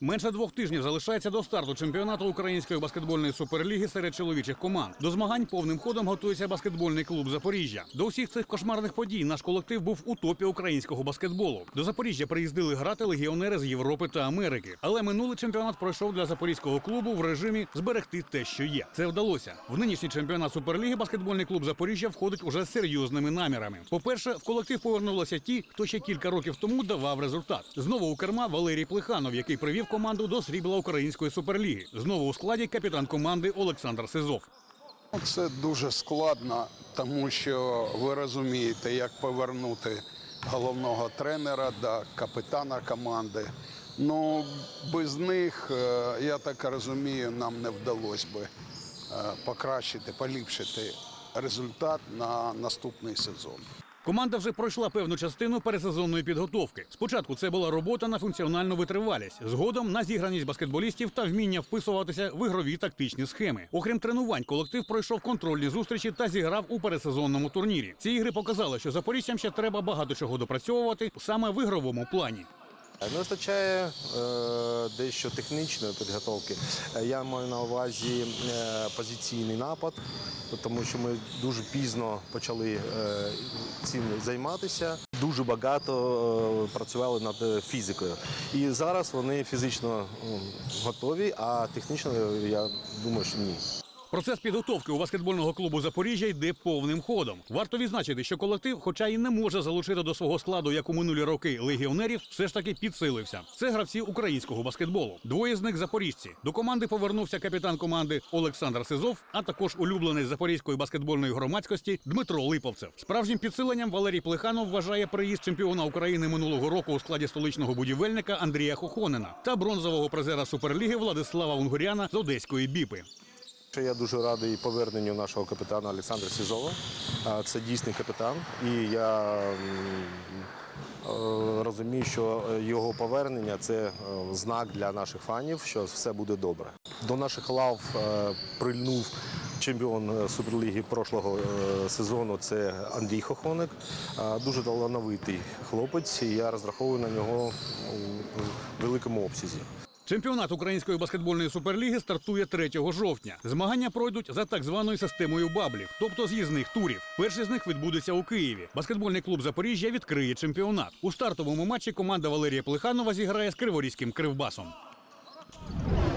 Менше двох тижнів залишається до старту чемпіонату української баскетбольної суперліги серед чоловічих команд. До змагань повним ходом готується баскетбольний клуб Запоріжжя. До усіх цих кошмарних подій наш колектив був у топі українського баскетболу. До Запоріжжя приїздили грати легіонери з Європи та Америки. Але минулий чемпіонат пройшов для запорізького клубу в режимі зберегти те, що є. Це вдалося. В нинішній чемпіонат суперліги баскетбольний клуб Запоріжжя входить уже з серйозними намірами. По-перше, в колектив повернулися ті, хто ще кілька років тому давав результат. Знову у керма Валерій Плеханов, який привів команду до срібла української суперліги. Знову у складі капітан команди Олександр Сизов. Це дуже складно, тому що ви розумієте, як повернути головного тренера до капітана команди. Ну, без них, е, я так розумію, нам не вдалося би е, покращити, поліпшити результат на наступний сезон. Команда вже пройшла певну частину пересезонної підготовки. Спочатку це була робота на функціональну витривалість, згодом на зіграність баскетболістів та вміння вписуватися в ігрові тактичні схеми. Окрім тренувань, колектив пройшов контрольні зустрічі та зіграв у пересезонному турнірі. Ці ігри показали, що запоріжцям ще треба багато чого допрацьовувати саме в ігровому плані. Не вистачає е, дещо технічної підготовки. Е, Я маю на увазі е, позиційний напад, тому що ми дуже пізно почали е, цим займатися. Дуже багато е, працювали над фізикою. І зараз вони фізично готові, а технічно я думаю, що ні. Процес підготовки у баскетбольного клубу Запоріжжя йде повним ходом. Варто відзначити, що колектив, хоча і не може залучити до свого складу, як у минулі роки легіонерів, все ж таки підсилився. Це гравці українського баскетболу. Двоє з них запоріжці. До команди повернувся капітан команди Олександр Сизов, а також улюблений запорізької баскетбольної громадськості Дмитро Липовцев. Справжнім підсиленням Валерій Плеханов вважає приїзд чемпіона України минулого року у складі столичного будівельника Андрія Хохонина та бронзового призера Суперліги Владислава Унгуряна з Одеської біпи. Я дуже радий поверненню нашого капітана Олександра Сізова. Це дійсний капітан, і я е, розумію, що його повернення це е, знак для наших фанів, що все буде добре. До наших лав е, прильнув чемпіон Суперліги прошлого сезону. Це Андрій Хохоник. Дуже талановитий хлопець, і я розраховую на нього у великому обсязі. Чемпіонат української баскетбольної суперліги стартує 3 жовтня. Змагання пройдуть за так званою системою баблів, тобто з'їзних турів. Перший з них відбудеться у Києві. Баскетбольний клуб Запоріжжя відкриє чемпіонат. У стартовому матчі команда Валерія Плеханова зіграє з Криворізьким кривбасом.